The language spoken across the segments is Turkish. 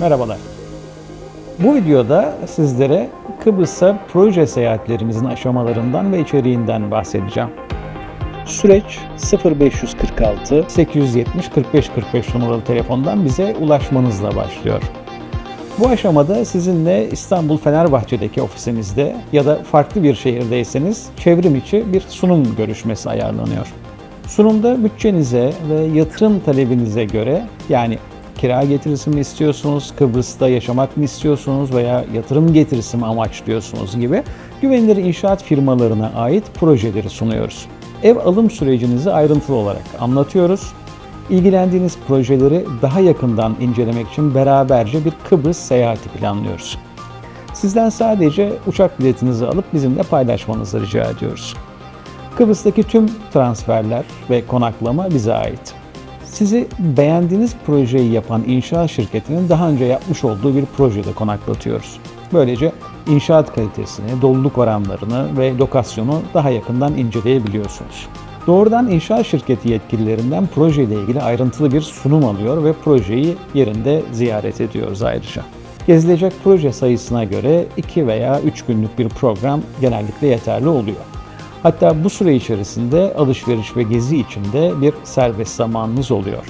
Merhabalar. Bu videoda sizlere Kıbrıs'a proje seyahatlerimizin aşamalarından ve içeriğinden bahsedeceğim. Süreç 0546 870 45 45 numaralı telefondan bize ulaşmanızla başlıyor. Bu aşamada sizinle İstanbul Fenerbahçe'deki ofisimizde ya da farklı bir şehirdeyseniz çevrim içi bir sunum görüşmesi ayarlanıyor. Sunumda bütçenize ve yatırım talebinize göre yani kira getirisi mi istiyorsunuz, Kıbrıs'ta yaşamak mı istiyorsunuz veya yatırım getirisi mi amaçlıyorsunuz gibi güvenilir inşaat firmalarına ait projeleri sunuyoruz. Ev alım sürecinizi ayrıntılı olarak anlatıyoruz. İlgilendiğiniz projeleri daha yakından incelemek için beraberce bir Kıbrıs seyahati planlıyoruz. Sizden sadece uçak biletinizi alıp bizimle paylaşmanızı rica ediyoruz. Kıbrıs'taki tüm transferler ve konaklama bize ait. Sizi beğendiğiniz projeyi yapan inşaat şirketinin daha önce yapmış olduğu bir projede konaklatıyoruz. Böylece inşaat kalitesini, doluluk oranlarını ve lokasyonu daha yakından inceleyebiliyorsunuz. Doğrudan inşaat şirketi yetkililerinden projeyle ilgili ayrıntılı bir sunum alıyor ve projeyi yerinde ziyaret ediyoruz ayrıca. Gezilecek proje sayısına göre 2 veya 3 günlük bir program genellikle yeterli oluyor. Hatta bu süre içerisinde alışveriş ve gezi içinde bir serbest zamanınız oluyor.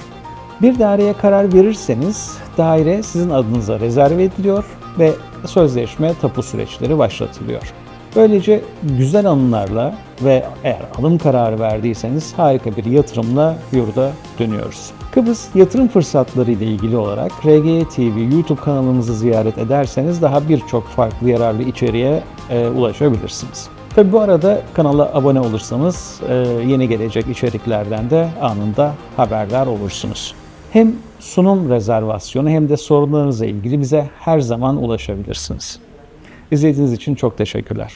Bir daireye karar verirseniz daire sizin adınıza rezerve ediliyor ve sözleşme tapu süreçleri başlatılıyor. Böylece güzel anılarla ve eğer alım kararı verdiyseniz harika bir yatırımla yurda dönüyoruz. Kıbrıs yatırım fırsatları ile ilgili olarak RGE TV YouTube kanalımızı ziyaret ederseniz daha birçok farklı yararlı içeriğe e, ulaşabilirsiniz. Tabi bu arada kanala abone olursanız e, yeni gelecek içeriklerden de anında haberdar olursunuz. Hem sunum rezervasyonu hem de sorunlarınızla ilgili bize her zaman ulaşabilirsiniz. İzlediğiniz için çok teşekkürler.